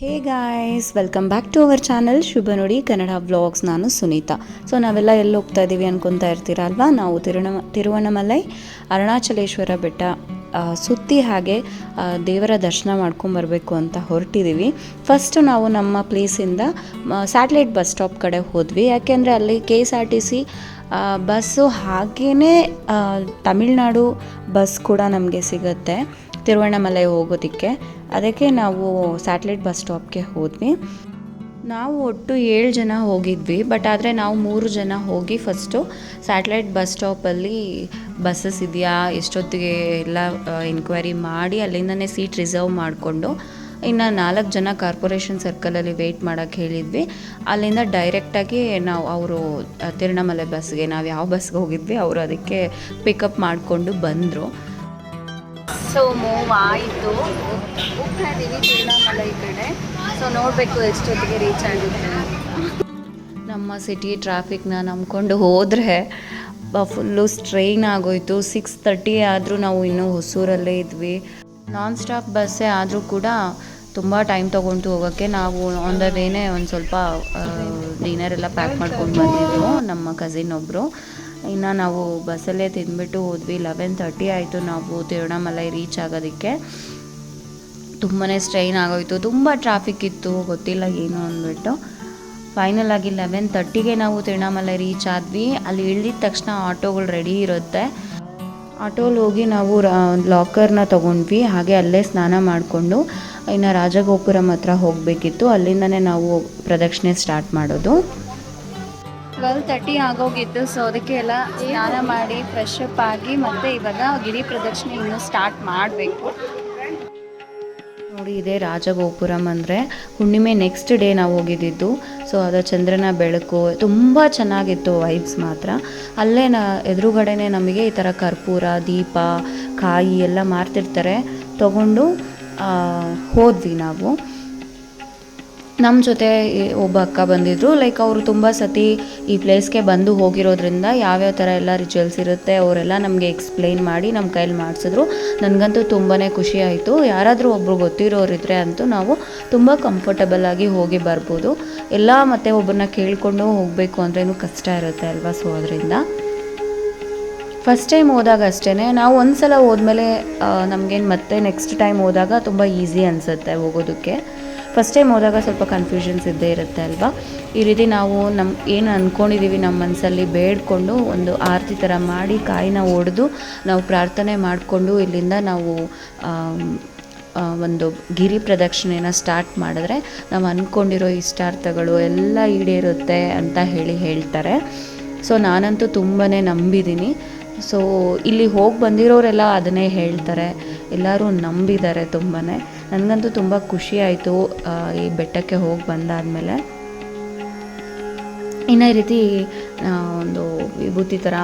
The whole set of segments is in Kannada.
Hey guys welcome back to our channel Shubha ನೋಡಿ ಕನ್ನಡ ವ್ಲಾಗ್ಸ್ ನಾನು ಸುನೀತಾ. ಸೊ ನಾವೆಲ್ಲ ಎಲ್ಲಿ ಹೋಗ್ತಾ ಇದ್ದೀವಿ ಅನ್ಕೊತಾ ಇರ್ತೀರ ಅಲ್ವಾ ನಾವು ತಿರುಣ ತಿರುವಣ್ಣಮಲೈ ಅರುಣಾಚಲೇಶ್ವರ ಬೆಟ್ಟ ಸುತ್ತಿ ಹಾಗೆ ದೇವರ ದರ್ಶನ ಮಾಡ್ಕೊಂಬರ್ಬೇಕು ಅಂತ ಹೊರಟಿದ್ದೀವಿ ಫಸ್ಟು ನಾವು ನಮ್ಮ ಪ್ಲೇಸಿಂದ ಸ್ಯಾಟಲೈಟ್ ಬಸ್ ಸ್ಟಾಪ್ ಕಡೆ ಹೋದ್ವಿ. ಯಾಕೆಂದರೆ ಅಲ್ಲಿ K S R T C bus ಹಾಗೇ ತಮಿಳ್ನಾಡು ಬಸ್ ಕೂಡ ನಮಗೆ ಸಿಗುತ್ತೆ ತಿರುವಣ್ಣಮಲೈ ಹೋಗೋದಕ್ಕೆ. ಅದಕ್ಕೆ ನಾವು ಸ್ಯಾಟಲೈಟ್ ಬಸ್ ಸ್ಟಾಪ್ಗೆ ಹೋದ್ವಿ. ನಾವು ಒಟ್ಟು ಏಳು ಜನ ಹೋಗಿದ್ವಿ, ಬಟ್ ಆದರೆ ನಾವು ಮೂರು ಜನ ಹೋಗಿ ಫಸ್ಟು ಸ್ಯಾಟಲೈಟ್ ಬಸ್ ಸ್ಟಾಪಲ್ಲಿ ಬಸ್ಸಸ್ ಇದೆಯಾ, ಎಷ್ಟೊತ್ತಿಗೆ ಎಲ್ಲ ಎನ್ಕ್ವೈರಿ ಮಾಡಿ ಅಲ್ಲಿಂದನೇ ಸೀಟ್ ರಿಸರ್ವ್ ಮಾಡಿಕೊಂಡು ಇನ್ನು ನಾಲ್ಕು ಜನ ಕಾರ್ಪೊರೇಷನ್ ಸರ್ಕಲಲ್ಲಿ ವೆಯ್ಟ್ ಮಾಡೋಕ್ಕೆ ಹೇಳಿದ್ವಿ. ಅಲ್ಲಿಂದ ಡೈರೆಕ್ಟಾಗಿ ನಾವು ಅವರು ತಿರುಣಮಲೆ ಬಸ್ಗೆ ನಾವು ಯಾವ ಬಸ್ಗೆ ಹೋಗಿದ್ವಿ, ಅವರು ಅದಕ್ಕೆ ಪಿಕಪ್ ಮಾಡಿಕೊಂಡು ಬಂದರು. ಸೊ ಮೂವ್ ಆಯಿತು. ಹೋಗ್ತಾ ಇದ್ದೀವಿ ಈ ಕಡೆ. ಸೊ ನೋಡಬೇಕು ಎಷ್ಟೊತ್ತಿಗೆ ರೀಚ್ ಆಗುತ್ತೆ. ನಮ್ಮ ಸಿಟಿ ಟ್ರಾಫಿಕ್ನ ನಂಬ್ಕೊಂಡು ಹೋದರೆ ಫುಲ್ಲು ಸ್ಟ್ರೈನ್ ಆಗೋಯ್ತು. ಸಿಕ್ಸ್ ತರ್ಟಿ ಆದರೂ ನಾವು ಇನ್ನೂ ಹೊಸೂರಲ್ಲೇ ಇದ್ವಿ. ನಾನ್ ಸ್ಟಾಪ್ ಬಸ್ಸೇ ಆದರೂ ಕೂಡ ತುಂಬ ಟೈಮ್ ತೊಗೊಂಡು ಹೋಗೋಕ್ಕೆ ನಾವು ಆನ್ ದ ವೇನೇ ಒಂದು ಸ್ವಲ್ಪ ಡಿನ್ನರ್ ಎಲ್ಲ ಪ್ಯಾಕ್ ಮಾಡ್ಕೊಂಡು ಬಂದಿದ್ದೆವು ನಮ್ಮ ಕಸಿನ್ ಒಬ್ಬರು ಇನ್ನು ನಾವು ಬಸ್ಸಲ್ಲೇ ತಿಂದ್ಬಿಟ್ಟು ಹೋದ್ವಿ. ಲೆವೆನ್ ತರ್ಟಿ ಆಯಿತು ನಾವು ತಿರುವಣ್ಣಾಮಲೈ ರೀಚ್ ಆಗೋದಕ್ಕೆ. ತುಂಬಾ ಸ್ಟ್ರೈನ್ ಆಗೋಯ್ತು. ತುಂಬ ಟ್ರಾಫಿಕ್ ಇತ್ತು, ಗೊತ್ತಿಲ್ಲ ಏನು ಅಂದ್ಬಿಟ್ಟು. ಫೈನಲ್ ಆಗಿ ಲೆವೆನ್ ತರ್ಟಿಗೆ ನಾವು ತಿರುವಣ್ಣಾಮಲೈ ರೀಚ್ ಆದ್ವಿ. ಅಲ್ಲಿ ಇಳಿದ ತಕ್ಷಣ ಆಟೋಗಳು ರೆಡಿ ಇರುತ್ತೆ. ಆಟೋಲಿ ಹೋಗಿ ನಾವು ಲಾಕರ್ನ ತೊಗೊಂಡ್ವಿ. ಹಾಗೆ ಅಲ್ಲೇ ಸ್ನಾನ ಮಾಡಿಕೊಂಡು ಇನ್ನು ರಾಜಗೋಪುರಂ ಹತ್ರ ಹೋಗಬೇಕಿತ್ತು. ಅಲ್ಲಿಂದನೇ ನಾವು ಪ್ರದಕ್ಷಿಣೆ ಸ್ಟಾರ್ಟ್ ಮಾಡೋದು. ಟ್ವೆಲ್ ತರ್ಟಿ ಆಗೋಗಿತ್ತು ಸೊ ಅದಕ್ಕೆ ಎಲ್ಲ ಸ್ನಾನ ಮಾಡಿ ಫ್ರೆಶ್ ಅಪ್ ಆಗಿ ಮತ್ತೆ ಇವಾಗ ಗಿರಿ ಪ್ರದಕ್ಷಿಣೆ ಇನ್ನೂ ಸ್ಟಾರ್ಟ್ ಮಾಡಬೇಕು. ನೋಡಿ, ಇದೆ ರಾಜಗೋಪುರಂ ಅಂದರೆ ಹುಣ್ಣಿಮೆ ನೆಕ್ಸ್ಟ್ ಡೇ ನಾವು ಹೋಗಿದ್ದಿದ್ದು. ಸೊ ಅದು ಚಂದ್ರನ ಬೆಳಕು, ತುಂಬ ಚೆನ್ನಾಗಿತ್ತು ವೈಬ್ಸ್ ಮಾತ್ರ. ಅಲ್ಲೇ ನ, ಎದುರುಗಡೆನೆ ನಮಗೆ ಈ ಥರ ಕರ್ಪೂರ, ದೀಪ, ಕಾಯಿ ಎಲ್ಲ ಮಾರ್ತಿರ್ತಾರೆ. ತಗೊಂಡು ಹೋದ್ವಿ ನಾವು. ನಮ್ಮ ಜೊತೆ ಒಬ್ಬ ಅಕ್ಕ ಬಂದಿದ್ರು. ಲೈಕ್ ಅವರು ತುಂಬ ಸತಿ ಈ ಪ್ಲೇಸ್ಗೆ ಬಂದು ಹೋಗಿರೋದ್ರಿಂದ ಯಾವ್ಯಾವ ಥರ ಎಲ್ಲ ರಿಚುವಲ್ಸ್ ಇರುತ್ತೆ ಅವರೆಲ್ಲ ನಮಗೆ ಎಕ್ಸ್ಪ್ಲೈನ್ ಮಾಡಿ ನಮ್ಮ ಕೈಲಿ ಮಾಡಿಸಿದ್ರು. ನನಗಂತೂ ತುಂಬಾ ಖುಷಿ ಆಯಿತು. ಯಾರಾದರೂ ಒಬ್ಬರು ಗೊತ್ತಿರೋರಿದ್ರೆ ಅಂತೂ ನಾವು ತುಂಬ ಕಂಫರ್ಟಬಲ್ ಆಗಿ ಹೋಗಿ ಬರ್ಬೋದು. ಎಲ್ಲ ಮತ್ತೆ ಒಬ್ಬರನ್ನ ಕೇಳಿಕೊಂಡು ಹೋಗಬೇಕು ಅಂದ್ರೇನು ಕಷ್ಟ ಇರುತ್ತೆ ಅಲ್ವಾ? ಸೊ ಅದರಿಂದ ಫಸ್ಟ್ ಟೈಮ್ ಹೋದಾಗ ಅಷ್ಟೇ ನಾವು ಒಂದು ಸಲ ಹೋದ್ಮೇಲೆ ನಮಗೇನು ಮತ್ತೆ ನೆಕ್ಸ್ಟ್ ಟೈಮ್ ಹೋದಾಗ ತುಂಬ ಈಸಿ ಅನಿಸುತ್ತೆ ಹೋಗೋದಕ್ಕೆ. ಫಸ್ಟ್ ಟೈಮ್ ಹೋದಾಗ ಸ್ವಲ್ಪ ಕನ್ಫ್ಯೂಷನ್ಸ್ ಇದ್ದೇ ಇರುತ್ತೆ ಅಲ್ವಾ? ಈ ರೀತಿ ನಾವು ನಮ್ಮ ಏನು ಅಂದ್ಕೊಂಡಿದ್ದೀವಿ ನಮ್ಮ ಮನಸ್ಸಲ್ಲಿ ಬೇಡ್ಕೊಂಡು ಒಂದು ಆರತಿ ಥರ ಮಾಡಿ ಕಾಯಿನ ಒಡೆದು ನಾವು ಪ್ರಾರ್ಥನೆ ಮಾಡಿಕೊಂಡು ಇಲ್ಲಿಂದ ನಾವು ಒಂದು ಗಿರಿ ಪ್ರದಕ್ಷಿಣೆನ ಸ್ಟಾರ್ಟ್ ಮಾಡಿದ್ರೆ ನಾವು ಅಂದ್ಕೊಂಡಿರೋ ಇಷ್ಟಾರ್ಥಗಳು ಎಲ್ಲ ಈಡೇರುತ್ತೆ ಅಂತ ಹೇಳಿ ಹೇಳ್ತಾರೆ. ಸೊ ನಾನಂತೂ ತುಂಬಾ ನಂಬಿದ್ದೀನಿ. ಸೊ ಇಲ್ಲಿ ಹೋಗಿ ಬಂದಿರೋರೆಲ್ಲ ಅದನ್ನೇ ಹೇಳ್ತಾರೆ. ಎಲ್ಲರೂ ನಂಬಿದ್ದಾರೆ ತುಂಬಾ ನನಗಂತೂ ತುಂಬ ಖುಷಿ ಆಯಿತು ಈ ಬೆಟ್ಟಕ್ಕೆ ಹೋಗಿ ಬಂದಾದಮೇಲೆ. ಇನ್ನು ಈ ರೀತಿ ಒಂದು ವಿಭೂತಿ ಥರ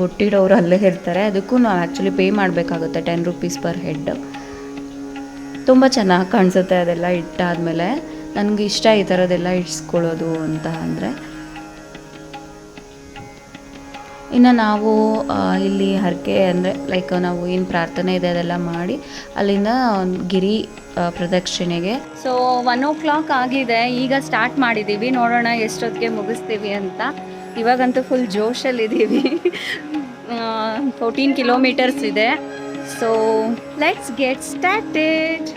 ಬೊಟ್ಟಿಡೋರು ಅಲ್ಲೇ ಇರ್ತಾರೆ. ಅದಕ್ಕೂ ನಾವು ಆ್ಯಕ್ಚುಲಿ ಪೇ ಮಾಡಬೇಕಾಗುತ್ತೆ ಟೆನ್ ರುಪೀಸ್ ಪರ್ ಹೆಡ್ ತುಂಬ ಚೆನ್ನಾಗಿ ಕಾಣಿಸುತ್ತೆ ಅದೆಲ್ಲ ಇಟ್ಟಾದಮೇಲೆ. ನನಗೆ ಇಷ್ಟ ಈ ಥರದ್ದೆಲ್ಲ ಇಡ್ಸ್ಕೊಳ್ಳೋದು ಅಂತ ಅಂದರೆ. ಇನ್ನು ನಾವು ಇಲ್ಲಿ ಹರಕೆ ಅಂದರೆ ಲೈಕ್ ನಾವು ಏನು ಪ್ರಾರ್ಥನೆ ಇದೆ ಅದೆಲ್ಲ ಮಾಡಿ, ಅಲ್ಲಿಂದ ಗಿರಿ ಪ್ರದಕ್ಷಿಣೆಗೆ. ಸೊ ಒನ್ ಓ ಕ್ಲಾಕ್ ಆಗಿದೆ. ಈಗ ಸ್ಟಾರ್ಟ್ ಮಾಡಿದ್ದೀವಿ ನೋಡೋಣ ಎಷ್ಟೊತ್ತಿಗೆ ಮುಗಿಸ್ತೀವಿ ಅಂತ. ಇವಾಗಂತೂ ಫುಲ್ ಜೋಶಲ್ಲಿದ್ದೀವಿ ಫೋರ್ಟೀನ್ ಕಿಲೋಮೀಟರ್ಸ್ ಇದೆ. ಸೊ ಲೆಟ್ಸ್ ಗೆಟ್ ಸ್ಟಾರ್ಟೆಡ್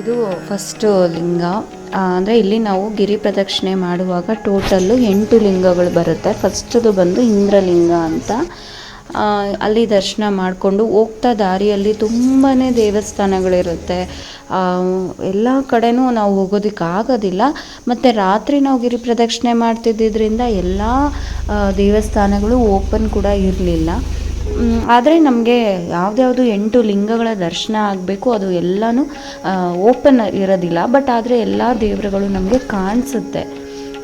ಇದು ಫಸ್ಟ್ ಲಿಂಗ. ಅಂದರೆ ಇಲ್ಲಿ ನಾವು ಗಿರಿ ಪ್ರದಕ್ಷಿಣೆ ಮಾಡುವಾಗ ಟೋಟಲ್ಲು ಎಂಟು ಲಿಂಗಗಳು ಬರುತ್ತೆ. ಫಸ್ಟದು ಬಂದು ಇಂದ್ರಲಿಂಗ ಅಂತ. ಅಲ್ಲಿ ದರ್ಶನ ಮಾಡಿಕೊಂಡು ಹೋಗ್ತಾ ದಾರಿಯಲ್ಲಿ ತುಂಬಾ ದೇವಸ್ಥಾನಗಳಿರುತ್ತೆ. ಎಲ್ಲ ಕಡೆನೂ ನಾವು ಹೋಗೋದಕ್ಕೆ ಆಗೋದಿಲ್ಲ. ಮತ್ತು ರಾತ್ರಿ ನಾವು ಗಿರಿ ಪ್ರದಕ್ಷಿಣೆ ಮಾಡ್ತಿದ್ದಿದ್ರಿಂದ ಎಲ್ಲ ದೇವಸ್ಥಾನಗಳು ಓಪನ್ ಕೂಡ ಇರಲಿಲ್ಲ. ಆದರೆ ನಮಗೆ ಯಾವುದ್ಯಾವುದು ಎಂಟು ಲಿಂಗಗಳ ದರ್ಶನ ಆಗಬೇಕು, ಅದು ಎಲ್ಲನೂ ಓಪನ್ ಇರೋದಿಲ್ಲ. ಬಟ್ ಆದರೆ ಎಲ್ಲ ದೇವರುಗಳು ನಮಗೆ ಕಾಣಿಸುತ್ತೆ.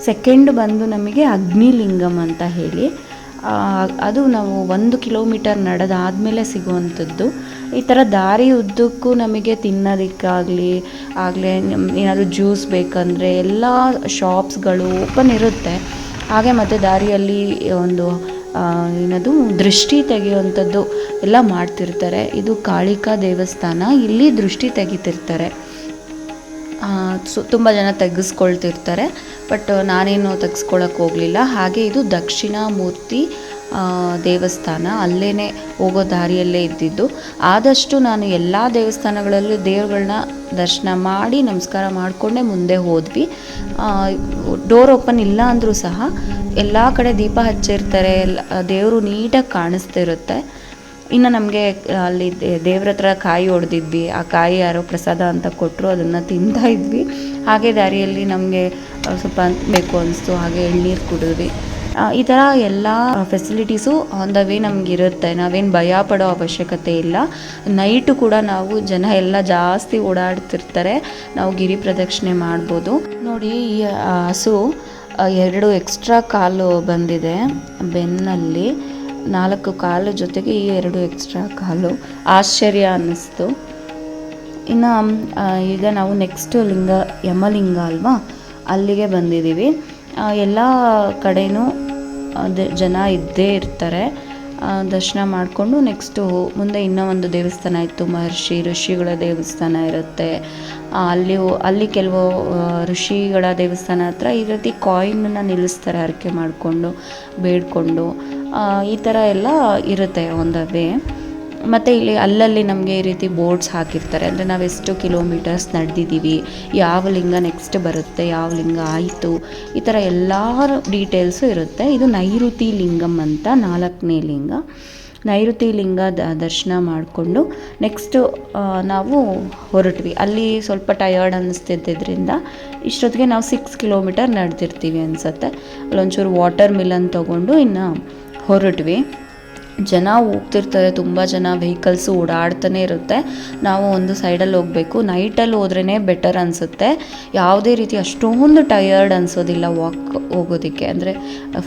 ಸೆಕೆಂಡ್ ಬಂದು ನಮಗೆ ಅಗ್ನಿಲಿಂಗಂ ಅಂತ ಹೇಳಿ. ಅದು ನಾವು ಒಂದು ಕಿಲೋಮೀಟರ್ ನಡೆದಾದಮೇಲೆ ಸಿಗುವಂಥದ್ದು. ಈ ಥರ ದಾರಿ ಉದ್ದಕ್ಕೂ ನಮಗೆ ತಿನ್ನೋದಕ್ಕಾಗಲಿ, ಆಗಲೇ ಏನಾದರೂ ಜ್ಯೂಸ್ ಬೇಕಂದರೆ ಎಲ್ಲ ಶಾಪ್ಸ್ಗಳು ಓಪನ್ ಇರುತ್ತೆ. ಹಾಗೆ ಮತ್ತು ದಾರಿಯಲ್ಲಿ ಒಂದು ಏನದು, ದೃಷ್ಟಿ ತೆಗೆಯುವಂಥದ್ದು ಎಲ್ಲ ಮಾಡ್ತಿರ್ತಾರೆ. ಇದು ಕಾಳಿಕಾ ದೇವಸ್ಥಾನ, ಇಲ್ಲಿ ದೃಷ್ಟಿ ತೆಗಿತಿರ್ತಾರೆ. ತುಂಬ ಜನ ತೆಗೆಸ್ಕೊಳ್ತಿರ್ತಾರೆ, ಬಟ್ ನಾನೇನು ತೆಗೆಸ್ಕೊಳಕ್ಕೆ ಹೋಗಲಿಲ್ಲ. ಹಾಗೆ ಇದು ದಕ್ಷಿಣ ಮೂರ್ತಿ ದೇವಸ್ಥಾನ. ಅಲ್ಲೇ ಹೋಗೋ ದಾರಿಯಲ್ಲೇ ಇದ್ದಿದ್ದು. ಆದಷ್ಟು ನಾನು ಎಲ್ಲ ದೇವಸ್ಥಾನಗಳಲ್ಲೂ ದೇವ್ರುಗಳನ್ನ ದರ್ಶನ ಮಾಡಿ, ನಮಸ್ಕಾರ ಮಾಡಿಕೊಂಡೇ ಮುಂದೆ ಹೋದ್ವಿ. ಡೋರ್ ಓಪನ್ ಇಲ್ಲ ಅಂದರೂ ಸಹ ಎಲ್ಲ ಕಡೆ ದೀಪ ಹಚ್ಚಿರ್ತಾರೆ. ದೇವರು ನೀಟಾಗಿ ಕಾಣಿಸ್ತಿರುತ್ತೆ. ಇನ್ನು ನಮಗೆ ಅಲ್ಲಿ ದೇವ್ರ ಹತ್ರ ಕಾಯಿ ಹೊಡೆದಿದ್ವಿ ಆ ಕಾಯಿ ಯಾರೋ ಪ್ರಸಾದ ಅಂತ ಕೊಟ್ಟರು ಅದನ್ನು ತಿಂತಾ ಇದ್ವಿ. ಹಾಗೆ ದಾರಿಯಲ್ಲಿ ನಮಗೆ ಸ್ವಲ್ಪ ಬೇಕು ಅನಿಸ್ತು. ಹಾಗೆ ಎಳ್ನೀರು ಕುಡಿದ್ವಿ. ಈ ಥರ ಎಲ್ಲ ಫೆಸಿಲಿಟೀಸು ಆನ್ ದ ವೇ ನಮಗಿರುತ್ತೆ ನಾವೇನು ಭಯ ಪಡೋ ಅವಶ್ಯಕತೆ ಇಲ್ಲ. ನೈಟು ಕೂಡ ನಾವು ಜನ ಎಲ್ಲ ಜಾಸ್ತಿ ಓಡಾಡ್ತಿರ್ತಾರೆ. ನಾವು ಗಿರಿ ಪ್ರದಕ್ಷಿಣೆ ಮಾಡ್ಬೋದು. ನೋಡಿ, ಈ ಹಸು ಎರಡು ಎಕ್ಸ್ಟ್ರಾ ಕಾಲು ಬಂದಿದೆ ಬೆನ್ನಲ್ಲಿ. ನಾಲ್ಕು ಕಾಲು ಜೊತೆಗೆ ಈ ಎರಡು ಎಕ್ಸ್ಟ್ರಾ ಕಾಲು. ಆಶ್ಚರ್ಯ ಅನ್ನಿಸ್ತು. ಇನ್ನು ಈಗ ನಾವು ನೆಕ್ಸ್ಟು ಲಿಂಗ, ಯಮಲಿಂಗ ಅಲ್ವಾ? ಅಲ್ಲಿಗೆ ಬಂದಿದ್ದೀವಿ. ಎಲ್ಲ ಕಡೆಯೂ ಜನ ಇದ್ದೇ ಇರ್ತಾರೆ. ದರ್ಶನ ಮಾಡಿಕೊಂಡು ನೆಕ್ಸ್ಟು ಮುಂದೆ ಇನ್ನೂ ಒಂದು ದೇವಸ್ಥಾನ ಇತ್ತು. ಮಹರ್ಷಿ ಋಷಿಗಳ ದೇವಸ್ಥಾನ ಇರುತ್ತೆ. ಅಲ್ಲಿ ಅಲ್ಲಿ ಕೆಲವು ಋಷಿಗಳ ದೇವಸ್ಥಾನ ಹತ್ರ ಈ ರೀತಿ ಕಾಯಿನನ್ನು ನಿಲ್ಲಿಸ್ತಾರೆ, ಹರಕೆ ಮಾಡಿಕೊಂಡು, ಬೇಡಿಕೊಂಡು. ಈ ಥರ ಎಲ್ಲ ಇರುತ್ತೆ ಒಂದು ವೇ. ಮತ್ತು ಇಲ್ಲಿ ಅಲ್ಲಲ್ಲಿ ನಮಗೆ ಈ ರೀತಿ ಬೋರ್ಡ್ಸ್ ಹಾಕಿರ್ತಾರೆ. ಅಂದರೆ ನಾವು ಎಷ್ಟು ಕಿಲೋಮೀಟರ್ಸ್ ನಡೆದಿದ್ದೀವಿ, ಯಾವ ಲಿಂಗ ನೆಕ್ಸ್ಟ್ ಬರುತ್ತೆ, ಯಾವ ಲಿಂಗ ಆಯಿತು, ಈ ಥರ ಎಲ್ಲ ಡೀಟೇಲ್ಸು ಇರುತ್ತೆ. ಇದು ನೈಋತಿ ಲಿಂಗಂ ಅಂತ ನಾಲ್ಕನೇ ಲಿಂಗ. ನೈಋತಿ ಲಿಂಗ ದರ್ಶನ ಮಾಡಿಕೊಂಡು ನೆಕ್ಸ್ಟು ನಾವು ಹೊರಟ್ವಿ. ಅಲ್ಲಿ ಸ್ವಲ್ಪ ಟಯರ್ಡ್ ಅನ್ನಿಸ್ತಿದ್ದರಿಂದ ಇಷ್ಟೊತ್ತಿಗೆ ನಾವು ಸಿಕ್ಸ್ ಕಿಲೋಮೀಟರ್ ನಡೆದಿರ್ತೀವಿ ಅನಿಸುತ್ತೆ. ಅಲ್ಲೊಂಚೂರು ವಾಟರ್ ಮಿಲನ್ ತೊಗೊಂಡು ಇನ್ನು ಹೊರಟ್ವಿ. ಜನ ಹೋಗ್ತಿರ್ತಾರೆ, ತುಂಬ ಜನ ವೆಹಿಕಲ್ಸು ಓಡಾಡ್ತಾನೆ ಇರುತ್ತೆ. ನಾವು ಒಂದು ಸೈಡಲ್ಲಿ ಹೋಗಬೇಕು. ನೈಟಲ್ಲಿ ಹೋದ್ರೇ ಬೆಟರ್ ಅನಿಸುತ್ತೆ. ಯಾವುದೇ ರೀತಿ ಅಷ್ಟೊಂದು ಟಯರ್ಡ್ ಅನಿಸೋದಿಲ್ಲ ವಾಕ್ ಹೋಗೋದಕ್ಕೆ. ಅಂದರೆ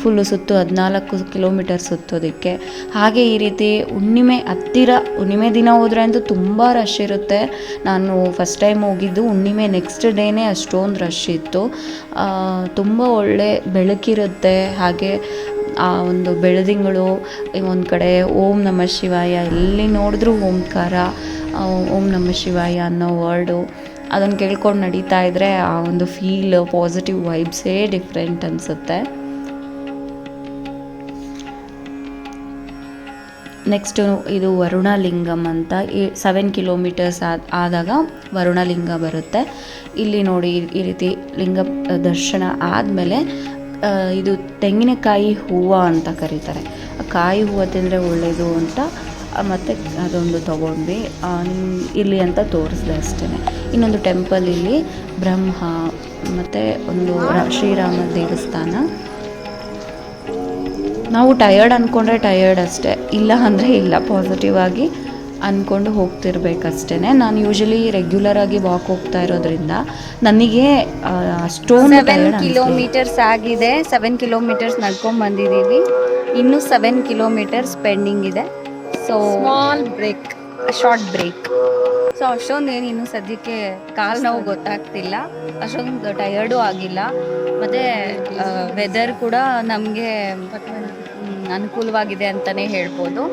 ಫುಲ್ಲು ಸುತ್ತು ಹದಿನಾಲ್ಕು ಕಿಲೋಮೀಟರ್ ಸುತ್ತೋದಕ್ಕೆ. ಹಾಗೆ ಈ ರೀತಿ ಹುಣ್ಣಿಮೆ ಹತ್ತಿರ, ಹುಣ್ಣಿಮೆ ದಿನ ಹೋದ್ರೆ ಅಂತೂ ತುಂಬ ರಶ್ ಇರುತ್ತೆ. ನಾನು ಫಸ್ಟ್ ಟೈಮ್ ಹೋಗಿದ್ದು ಹುಣ್ಣಿಮೆ ನೆಕ್ಸ್ಟ್ ಡೇನೇ ಅಷ್ಟೊಂದು ರಶ್ ಇತ್ತು. ತುಂಬ ಒಳ್ಳೆ ಬೆಳಕಿರುತ್ತೆ. ಹಾಗೆ ಆ ಒಂದು ಬೆಳದಿಂಗಳು ಒಂದು ಕಡೆ ಓಂ ನಮ ಶಿವಾಯ, ಎಲ್ಲಿ ನೋಡಿದ್ರೂ ಓಂಕಾರ ಓಂ ನಮ ಶಿವಾಯ ಅನ್ನೋ ವರ್ಡು ಅದನ್ನು ಕೇಳ್ಕೊಂಡು ನಡೀತಾ ಇದ್ದರೆ ಆ ಒಂದು ಫೀಲ್ ಪಾಸಿಟಿವ್ ವೈಬ್ಸೇ ಡಿಫ್ರೆಂಟ್ ಅನಿಸುತ್ತೆ. ನೆಕ್ಸ್ಟು ಇದು ವರುಣಲಿಂಗಂ ಅಂತ ಸೆವೆನ್ ಕಿಲೋಮೀಟರ್ಸ್ ಆದ, ಆದಾಗ ವರುಣಲಿಂಗ ಬರುತ್ತೆ. ಇಲ್ಲಿ ನೋಡಿ ಈ- ಈ ರೀತಿ ಲಿಂಗ ದರ್ಶನ ಆದಮೇಲೆ ಇದು ತೆಂಗಿನಕಾಯಿ ಹೂವು ಅಂತ ಕರೀತಾರೆ. ಕಾಯಿ ಹೂವು ತಿಂದರೆ ಒಳ್ಳೆಯದು ಅಂತ ಮತ್ತು ಅದೊಂದು ತೊಗೊಂಡ್ವಿ. ಇಲ್ಲಿ ಅಂತ ತೋರಿಸ್ದೆ ಅಷ್ಟೇ ಇನ್ನೊಂದು ಟೆಂಪಲ್ ಇಲ್ಲಿ, ಬ್ರಹ್ಮ, ಮತ್ತು ಒಂದು ಶ್ರೀರಾಮ ದೇವಸ್ಥಾನ. ನಾವು ಟಯರ್ಡ್ ಅಂದ್ಕೊಂಡ್ರೆ ಟಯರ್ಡ್ ಅಷ್ಟೇ. ಇಲ್ಲ ಅಂದರೆ ಇಲ್ಲ ಪಾಸಿಟಿವ್ ಆಗಿ ಅಂದ್ಕೊಂಡು ಹೋಗ್ತಿರ್ಬೇಕಷ್ಟೇ ನಾನು ಯೂಶಲಿ ರೆಗ್ಯುಲರ್ ಆಗಿ ವಾಕ್ ಹೋಗ್ತಾ ಇರೋದ್ರಿಂದ ನನಗೆ ಅಷ್ಟೊಂದು ಸೆವೆನ್ ಕಿಲೋಮೀಟರ್ಸ್ ಆಗಿದೆ. ಸೆವೆನ್ ಕಿಲೋಮೀಟರ್ಸ್ ನಡ್ಕೊಂಡು ಬಂದಿದ್ದೀವಿ. ಇನ್ನೂ ಸೆವೆನ್ ಕಿಲೋಮೀಟರ್ಸ್ ಪೆಂಡಿಂಗ್ ಇದೆ. So small break short break so ಅಷ್ಟೊಂದು ಏನು ಇನ್ನು ಸದ್ಯಕ್ಕೆ ಕಾಲು ನೋವು ಗೊತ್ತಾಗ್ತಿಲ್ಲ. ಅಷ್ಟೊಂದು ಟಯರ್ಡು ಆಗಿಲ್ಲ. ಮತ್ತು ವೆದರ್ ಕೂಡ ನಮಗೆ ಅನುಕೂಲವಾಗಿದೆ ಅಂತಲೇ ಹೇಳ್ಬೋದು.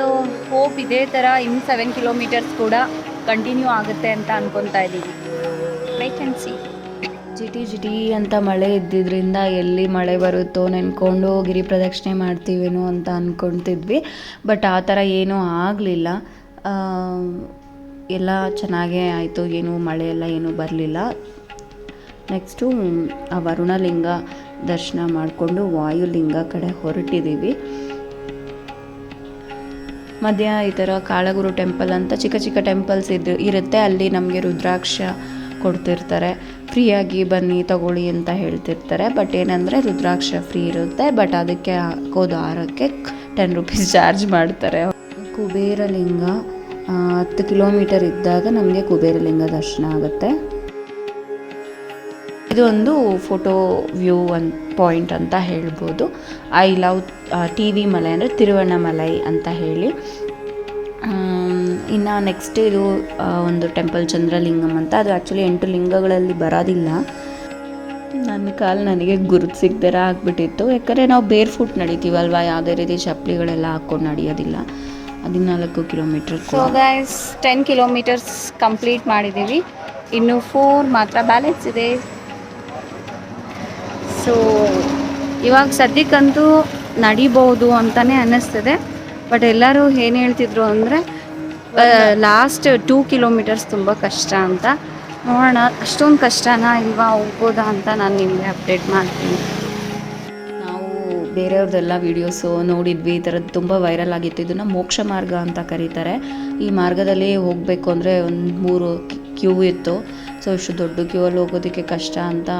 ಸೊ ಹೋಪ್ ಇದೇ ಥರ ಇನ್ ಸೆವೆನ್ ಕಿಲೋಮೀಟರ್ಸ್ ಕೂಡ ಕಂಟಿನ್ಯೂ ಆಗುತ್ತೆ ಅಂತ ಅಂದ್ಕೊತಾ ಇದ್ದೀವಿ. ವೆಯ್ಟ್ ಆ್ಯಂಡ್ ಸಿ ಜಿಟಿ ಜಿಟಿ ಅಂತ ಮಳೆ ಇದ್ದಿದ್ದರಿಂದ ಎಲ್ಲಿ ಮಳೆ ಬರುತ್ತೋ ನೆನ್ಕೊಂಡು ಗಿರಿ ಪ್ರದಕ್ಷಿಣೆ ಮಾಡ್ತೀವೇನೋ ಅಂತ ಅಂದ್ಕೊತಿದ್ವಿ ಬಟ್ ಆ ಥರ ಏನೂ ಆಗಲಿಲ್ಲ. ಎಲ್ಲ ಚೆನ್ನಾಗೇ ಆಯಿತು. ಏನು ಮಳೆ ಎಲ್ಲ ಏನೂ ಬರಲಿಲ್ಲ. ನೆಕ್ಸ್ಟು ಆ ವರುಣಲಿಂಗ ದರ್ಶನ ಮಾಡಿಕೊಂಡು ವಾಯುಲಿಂಗ ಕಡೆ ಹೊರಟಿದ್ದೀವಿ. ಮಧ್ಯ ಈ ಥರ ಕಾಳಗುರು ಟೆಂಪಲ್ ಅಂತ ಚಿಕ್ಕ ಚಿಕ್ಕ ಟೆಂಪಲ್ಸ್ ಇದ್ದು ಇರುತ್ತೆ, ಅಲ್ಲಿ ನಮಗೆ ರುದ್ರಾಕ್ಷ ಕೊಡ್ತಿರ್ತಾರೆ. ಫ್ರೀಯಾಗಿ ಬನ್ನಿ, ತಗೊಳ್ಳಿ ಅಂತ ಹೇಳ್ತಿರ್ತಾರೆ. ಬಟ್ ಏನಂದರೆ ರುದ್ರಾಕ್ಷ ಫ್ರೀ ಇರುತ್ತೆ, ಬಟ್ ಅದಕ್ಕೆ ಹಾಕೋದು ಹಾರಕ್ಕೆ ಟೆನ್ ರುಪೀಸ್ ಚಾರ್ಜ್ ಮಾಡ್ತಾರೆ. ಕುಬೇರಲಿಂಗ ಹತ್ತು ಕಿಲೋಮೀಟರ್ ಇದ್ದಾಗ ನಮಗೆ ಕುಬೇರಲಿಂಗ ದರ್ಶನ ಆಗುತ್ತೆ. ಇದು ಒಂದು ಫೋಟೋ ವ್ಯೂ ಒಂದು ಪಾಯಿಂಟ್ ಅಂತ ಹೇಳ್ಬೋದು. I love T V Malai ಅಂದರೆ ತಿರುವಣ್ಣಮಲೈ ಅಂತ ಹೇಳಿ. ಇನ್ನು ನೆಕ್ಸ್ಟ್ ಇದು ಒಂದು ಟೆಂಪಲ್ ಚಂದ್ರಲಿಂಗಂ ಅಂತ. ಅದು ಆ್ಯಕ್ಚುಲಿ ಎಂಟು ಲಿಂಗಗಳಲ್ಲಿ ಬರೋದಿಲ್ಲ. ನನ್ನ ಕಾಲು ನನಗೆ ಗುರುತು ಸಿಗ್ದಿರ ಆಗಿಬಿಟ್ಟಿತ್ತು. ಯಾಕಂದರೆ ನಾವು ಬೇರ್ ಫುಟ್ ನಡಿತೀವಲ್ವ? ಯಾವುದೇ ರೀತಿ ಚಪ್ಪಲಿಗಳೆಲ್ಲ ಹಾಕ್ಕೊಂಡು ನಡೆಯೋದಿಲ್ಲ. ಹದಿನಾಲ್ಕು kilometre so guys ten kilometres complete ಮಾಡಿದ್ದೀವಿ. ಇನ್ನು ಫೋರ್ ಮಾತ್ರ ಬ್ಯಾಲೆನ್ಸ್ ಇದೆ. ಸೊ ಇವಾಗ ಸದ್ಯಕ್ಕಂತೂ ನಡಿಬಹುದು ಅಂತಲೇ ಅನ್ನಿಸ್ತದೆ. ಬಟ್ ಎಲ್ಲರೂ ಏನು ಹೇಳ್ತಿದ್ರು ಅಂದರೆ ಲಾಸ್ಟ್ ಟೂ ಕಿಲೋಮೀಟರ್ಸ್ ತುಂಬ ಕಷ್ಟ ಅಂತ. ನೋಡೋಣ, ಅಷ್ಟೊಂದು ಕಷ್ಟನಾ ಇಲ್ವಾ ಹೋಗ್ಬೋದಾ ಅಂತ ನಾನು ನಿಮಗೆ ಅಪ್ಡೇಟ್ ಮಾಡ್ತೀನಿ. ನಾವು ಬೇರೆಯವ್ರದ್ದೆಲ್ಲ ವೀಡಿಯೋಸು ನೋಡಿದ್ವಿ, ಈ ಥರದ್ದು ತುಂಬ ವೈರಲ್ ಆಗಿತ್ತು. ಇದನ್ನು ಮೋಕ್ಷ ಮಾರ್ಗ ಅಂತ ಕರೀತಾರೆ. ಈ ಮಾರ್ಗದಲ್ಲಿ ಹೋಗಬೇಕು ಅಂದರೆ ಒಂದು ಮೂರು ಕ್ಯೂ ಇತ್ತು. ಸೊ ಇಷ್ಟು ದೊಡ್ಡ ಕ್ಯೂ ಅಲ್ಲಿ ಹೋಗೋದಕ್ಕೆ ಕಷ್ಟ ಅಂತ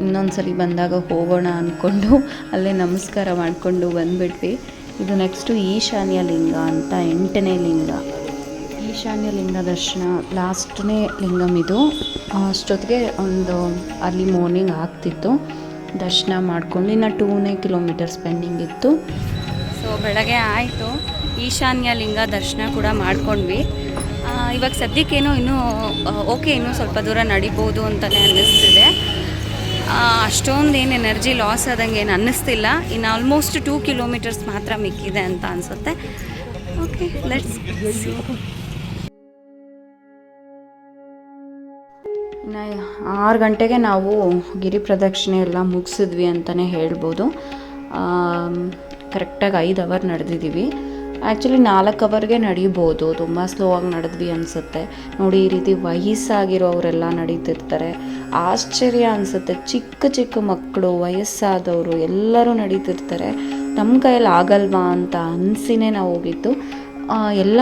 ಇನ್ನೊಂದು ಸಲ ಬಂದಾಗ ಹೋಗೋಣ ಅಂದ್ಕೊಂಡು ಅಲ್ಲೇ ನಮಸ್ಕಾರ ಮಾಡಿಕೊಂಡು ಬಂದುಬಿಟ್ವಿ. ಇದು ನೆಕ್ಸ್ಟು ಈಶಾನ್ಯ ಲಿಂಗ ಅಂತ ಎಂಟನೇ ಲಿಂಗ. ಈಶಾನ್ಯ ಲಿಂಗ ದರ್ಶನ ಲಾಸ್ಟ್ನೇ ಲಿಂಗಮ್ ಇದು. ಅಷ್ಟೊತ್ತಿಗೆ ಒಂದು ಅರ್ಲಿ ಮಾರ್ನಿಂಗ್ ಆಗ್ತಿತ್ತು. ದರ್ಶನ ಮಾಡ್ಕೊಂಡು ಇನ್ನು ಟೂನೇ ಕಿಲೋಮೀಟರ್ಸ್ ಪೆಂಡಿಂಗ್ ಇತ್ತು. ಸೊ ಬೆಳಗ್ಗೆ ಆಯಿತು. ಈಶಾನ್ಯ ಲಿಂಗ ದರ್ಶನ ಕೂಡ ಮಾಡ್ಕೊಂಡ್ವಿ. ಇವಾಗ ಸದ್ಯಕ್ಕೇನೋ ಇನ್ನೂ ಓಕೆ ಇನ್ನೂ ಸ್ವಲ್ಪ ದೂರ ನಡಿಬೋದು ಅಂತಲೇ ಅನ್ನಿಸ್ತಿದೆ. ಅಷ್ಟೊಂದು ಏನು ಎನರ್ಜಿ ಲಾಸ್ ಆದಂಗೆ ಏನು ಅನ್ನಿಸ್ತಿಲ್ಲ. ಇನ್ನು ಆಲ್ಮೋಸ್ಟ್ ಟೂ ಕಿಲೋಮೀಟರ್ಸ್ ಮಾತ್ರ ಮಿಕ್ಕಿದೆ ಅಂತ ಅನಿಸುತ್ತೆ. ಓಕೆ ಲೆಟ್ಸ್ ಆರು ಗಂಟೆಗೆ ನಾವು ಗಿರಿ ಪ್ರದಕ್ಷಿಣೆ ಎಲ್ಲ ಮುಗಿಸಿದ್ವಿ ಅಂತಲೇ ಹೇಳ್ಬೋದು. ಕರೆಕ್ಟಾಗಿ ಐದು ಅವರ್ ನಡೆದಿದ್ದೀವಿ. ಆ್ಯಕ್ಚುಲಿ ನಾಲ್ಕು ಅವರ್ಗೆ ನಡಿಬೋದು. ತುಂಬ ಸ್ಲೋ ಆಗಿ ನಡೆದ್ವಿ ಅನಿಸುತ್ತೆ. ನೋಡಿ, ಈ ರೀತಿ ವಯಸ್ಸಾಗಿರೋರೆಲ್ಲ ನಡೀತಿರ್ತಾರೆ. ಆಶ್ಚರ್ಯ ಅನಿಸುತ್ತೆ. ಚಿಕ್ಕ ಚಿಕ್ಕ ಮಕ್ಕಳು ವಯಸ್ಸಾದವರು ಎಲ್ಲರೂ ನಡೀತಿರ್ತಾರೆ. ನಮ್ಮ ಕೈಯಲ್ಲಿ ಆಗಲ್ವಾ ಅಂತ ಅನಿಸಿನೇ ನಾವು ಹೋಗಿದ್ದು. ಎಲ್ಲ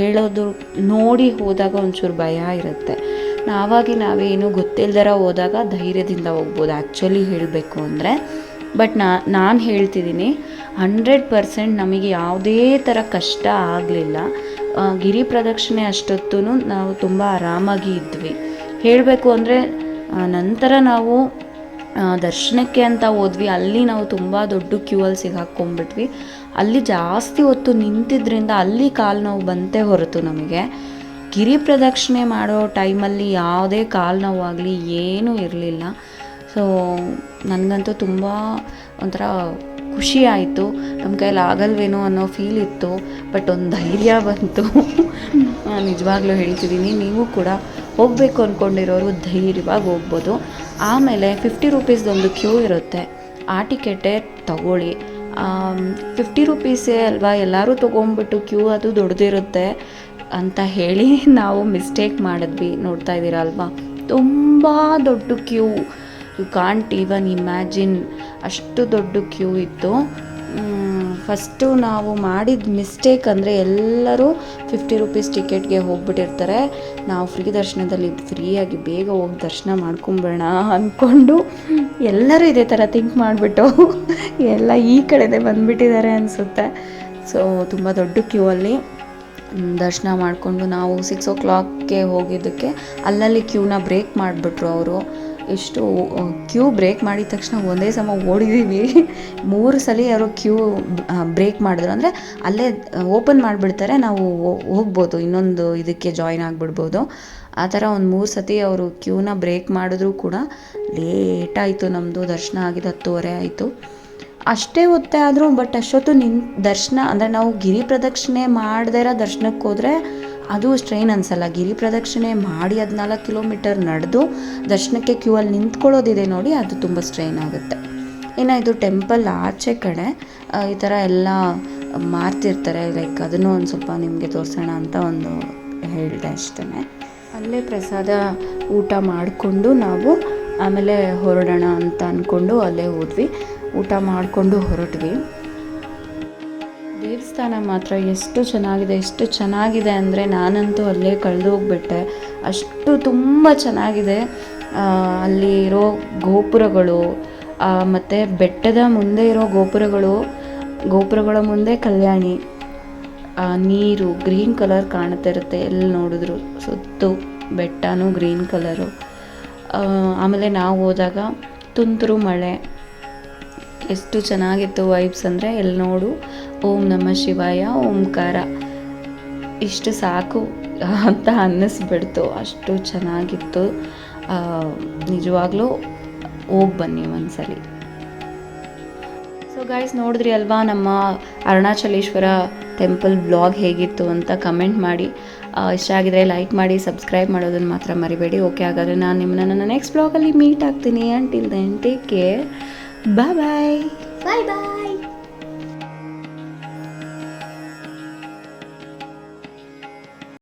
ಹೇಳೋದು ನೋಡಿ ಹೋದಾಗ ಒಂಚೂರು ಭಯ ಇರುತ್ತೆ. ನಾವಾಗಿ ನಾವೇನು ಗೊತ್ತಿಲ್ದರ ಹೋದಾಗ ಧೈರ್ಯದಿಂದ ಹೋಗ್ಬೋದು ಆ್ಯಕ್ಚುಲಿ ಹೇಳಬೇಕು ಅಂದರೆ. ಬಟ್ ನಾ, ನಾನು ಹೇಳ್ತಿದ್ದೀನಿ ಹಂಡ್ರೆಡ್ ಪರ್ಸೆಂಟ್ ನಮಗೆ ಯಾವುದೇ ಥರ ಕಷ್ಟ ಆಗಲಿಲ್ಲ. ಗಿರಿ ಪ್ರದಕ್ಷಿಣೆ ಅಷ್ಟೊತ್ತೂ ನಾವು ತುಂಬ ಆರಾಮಾಗಿ ಇದ್ವಿ. ಹೇಳಬೇಕು ಅಂದರೆ ನಂತರ ನಾವು ದರ್ಶನಕ್ಕೆ ಅಂತ ಹೋದ್ವಿ. ಅಲ್ಲಿ ನಾವು ತುಂಬ ದೊಡ್ಡ ಕ್ಯೂ ಅಲ್ಲಿ ಸಿಗಾಕೊಂಡ್ಬಿಟ್ವಿ ಅಲ್ಲಿ ಜಾಸ್ತಿ ಹೊತ್ತು ನಿಂತಿದ್ರಿಂದ ಅಲ್ಲಿ ಕಾಲು ನೋವು ಬಂತೆ ಹೊರತು ನಮಗೆ. ಗಿರಿ ಪ್ರದಕ್ಷಿಣೆ ಮಾಡೋ ಟೈಮಲ್ಲಿ ಯಾವುದೇ ಕಾಲು ಆಗಲಿ ಏನೂ ಇರಲಿಲ್ಲ. ಸೊ ನನಗಂತೂ ತುಂಬ ಒಂಥರ ಖುಷಿ ಆಯಿತು. ನಮ್ಮ ಕೈಯಲ್ಲಿ ಆಗಲ್ವೇನೋ ಅನ್ನೋ ಫೀಲ್ ಇತ್ತು. ಬಟ್ ಒಂದು ಧೈರ್ಯ ಬಂತು. ನಿಜವಾಗ್ಲೂ ಹೇಳ್ತಿದ್ದೀನಿ. ನೀವು ಕೂಡ ಹೋಗಬೇಕು ಅಂದ್ಕೊಂಡಿರೋರು ಧೈರ್ಯವಾಗಿ ಹೋಗ್ಬೋದು. ಆಮೇಲೆ ಫಿಫ್ಟಿ ರುಪೀಸ್ದೊಂದು ಕ್ಯೂ ಇರುತ್ತೆ. ಆ ಟಿಕೆಟೇ ತಗೊಳ್ಳಿ. ಫಿಫ್ಟಿ ರುಪೀಸೇ ಅಲ್ವಾ ಎಲ್ಲರೂ ತೊಗೊಂಬಿಟ್ಟು ಕ್ಯೂ ಅದು ದೊಡ್ಡದಿರುತ್ತೆ ಅಂತ ಹೇಳಿ ನಾವು ಮಿಸ್ಟೇಕ್ ಮಾಡಿದ್ವಿ. ನೋಡ್ತಾ ಇದ್ದೀರಾ ಅಲ್ವಾ? ತುಂಬ ದೊಡ್ಡ queue you can't even imagine. ಅಷ್ಟು ದೊಡ್ಡ ಕ್ಯೂ ಇತ್ತು. ಫಸ್ಟು ನಾವು ಮಾಡಿದ ಮಿಸ್ಟೇಕ್ ಅಂದರೆ ಎಲ್ಲರೂ ಫಿಫ್ಟಿ ರುಪೀಸ್ ಟಿಕೆಟ್ಗೆ ಹೋಗ್ಬಿಟ್ಟಿರ್ತಾರೆ. ನಾವು ಫ್ರೀ ದರ್ಶನದಲ್ಲಿ ಫ್ರೀಯಾಗಿ ಬೇಗ ಹೋಗಿ ದರ್ಶನ ಮಾಡ್ಕೊಂಬೋಣ ಅಂದ್ಕೊಂಡು ಎಲ್ಲರೂ ಇದೇ ಥರ ಥಿಂಕ್ ಮಾಡಿಬಿಟ್ಟು ಎಲ್ಲ ಈ ಕಡೆದೇ ಬಂದುಬಿಟ್ಟಿದ್ದಾರೆ ಅನಿಸುತ್ತೆ. ಸೊ ತುಂಬ ದೊಡ್ಡ ಕ್ಯೂ ಅಲ್ಲಿ ದರ್ಶನ ಮಾಡಿಕೊಂಡು ನಾವು ಸಿಕ್ಸ್ ಓ ಕ್ಲಾಕ್ಗೆ ಹೋಗಿದ್ದಕ್ಕೆ ಅಲ್ಲಲ್ಲಿ ಕ್ಯೂನ ಬ್ರೇಕ್ ಮಾಡಿಬಿಟ್ರು ಅವರು. ಎಷ್ಟು ಕ್ಯೂ ಬ್ರೇಕ್ ಮಾಡಿದ ತಕ್ಷಣ ಒಂದೇ ಸಮ ಓಡಿದ್ದೀವಿ ಮೂರು ಸಲ ಯಾರೋ ಕ್ಯೂ ಬ್ರೇಕ್ ಮಾಡಿದ್ರು. ಅಂದರೆ ಅಲ್ಲೇ ಓಪನ್ ಮಾಡಿಬಿಡ್ತಾರೆ, ನಾವು ಹೋಗ್ಬೋದು. ಇನ್ನೊಂದು ಇದಕ್ಕೆ ಜಾಯಿನ್ ಆಗಿಬಿಡ್ಬೋದು. ಆ ಥರ ಒಂದು ಮೂರು ಸತಿ ಅವರು ಕ್ಯೂನ ಬ್ರೇಕ್ ಮಾಡಿದ್ರು ಕೂಡ ಲೇಟ್ ಆಯಿತು ನಮ್ಮದು ದರ್ಶನ ಆಗಿದ್ದು ಹತ್ತುವರೆ ಆಯಿತು. ಅಷ್ಟೇ ಹೊತ್ತೇ ಆದರೂ ಬಟ್ ಅಷ್ಟೊತ್ತು ನಿನ್ನ ದರ್ಶನ, ಅಂದರೆ ನಾವು ಗಿರಿ ಪ್ರದಕ್ಷಿಣೆ ಮಾಡದೇ ಇರೋ ದರ್ಶನಕ್ಕೆ ಹೋದರೆ ಅದು ಸ್ಟ್ರೈನ್ ಅನಿಸಲ್ಲ. ಗಿರಿ ಪ್ರದಕ್ಷಿಣೆ ಮಾಡಿ ಹದಿನಾಲ್ಕು ಕಿಲೋಮೀಟರ್ ನಡೆದು ದರ್ಶನಕ್ಕೆ ಕ್ಯೂ ಅಲ್ಲಿ ನಿಂತ್ಕೊಳ್ಳೋದಿದೆ ನೋಡಿ, ಅದು ತುಂಬ ಸ್ಟ್ರೈನ್ ಆಗುತ್ತೆ. ಇನ್ನು ಇದು ಟೆಂಪಲ್ ಆಚೆ ಕಡೆ ಈ ಥರ ಎಲ್ಲ ಮಾರ್ತಿರ್ತಾರೆ. ಲೈಕ್ ಅದನ್ನು ಒಂದು ಸ್ವಲ್ಪ ನಿಮಗೆ ತೋರಿಸೋಣ ಅಂತ ಒಂದು ಹೇಳಿದೆ ಅಷ್ಟೇ ಅಲ್ಲೇ ಪ್ರಸಾದ ಊಟ ಮಾಡಿಕೊಂಡು ನಾವು ಆಮೇಲೆ ಹೊರಡೋಣ ಅಂತ ಅಂದ್ಕೊಂಡು ಅಲ್ಲೇ ಹೋದ್ವಿ. ಊಟ ಮಾಡಿಕೊಂಡು ಹೊರಟ್ವಿ. ದೇವಸ್ಥಾನ ಮಾತ್ರ ಎಷ್ಟು ಚೆನ್ನಾಗಿದೆ ಎಷ್ಟು ಚೆನ್ನಾಗಿದೆ ಅಂದರೆ ನಾನಂತೂ ಅಲ್ಲೇ ಕಳೆದು ಹೋಗ್ಬಿಟ್ಟೆ. ಅಷ್ಟು ತುಂಬ ಚೆನ್ನಾಗಿದೆ. ಅಲ್ಲಿ ಇರೋ ಗೋಪುರಗಳು ಮತ್ತು ಬೆಟ್ಟದ ಮುಂದೆ ಇರೋ ಗೋಪುರಗಳು, ಗೋಪುರಗಳ ಮುಂದೆ ಕಲ್ಯಾಣಿ ನೀರು ಗ್ರೀನ್ ಕಲರ್ ಕಾಣ್ತಾ ಇರುತ್ತೆ ಎಲ್ಲಿ ನೋಡಿದ್ರು. ಸುತ್ತು ಬೆಟ್ಟನೂ ಗ್ರೀನ್ ಕಲರು. ಆಮೇಲೆ ನಾವು ಹೋದಾಗ ತುಂತುರು ಮಳೆ ಎಷ್ಟು ಚೆನ್ನಾಗಿತ್ತು ವೈಬ್ಸ್ ಅಂದರೆ ಎಲ್ಲಿ ನೋಡು. ಓಂ ನಮ ಶಿವಾಯ, ಓಂಕಾರ. ಇಷ್ಟು ಸಾಕು ಅಂತ ಅನ್ನಿಸ್ಬಿಡ್ತು. ಅಷ್ಟು ಚೆನ್ನಾಗಿತ್ತು. ನಿಜವಾಗ್ಲೂ ಹೋಗಿ ಬನ್ನಿ ಒಂದ್ಸಲಿ. ಸೊ ಗೈಸ್ ನೋಡಿದ್ರಿ ಅಲ್ವಾ ನಮ್ಮ ಅರುಣಾಚಲೇಶ್ವರ ಟೆಂಪಲ್ ಬ್ಲಾಗ್ ಹೇಗಿತ್ತು ಅಂತ ಕಮೆಂಟ್ ಮಾಡಿ. ಇಷ್ಟ ಆಗಿದ್ರೆ ಲೈಕ್ ಮಾಡಿ ಸಬ್ಸ್ಕ್ರೈಬ್ ಮಾಡೋದನ್ನು ಮಾತ್ರ ಮರಿಬೇಡಿ. ಓಕೆ ಹಾಗಾದರೆ ನಾನು ನಿಮ್ಮನ್ನ ನನ್ನ ನೆಕ್ಸ್ಟ್ ಬ್ಲಾಗಲ್ಲಿ ಮೀಟ್ ಆಗ್ತೀನಿ. Until then take care Bye-bye. Bye-bye.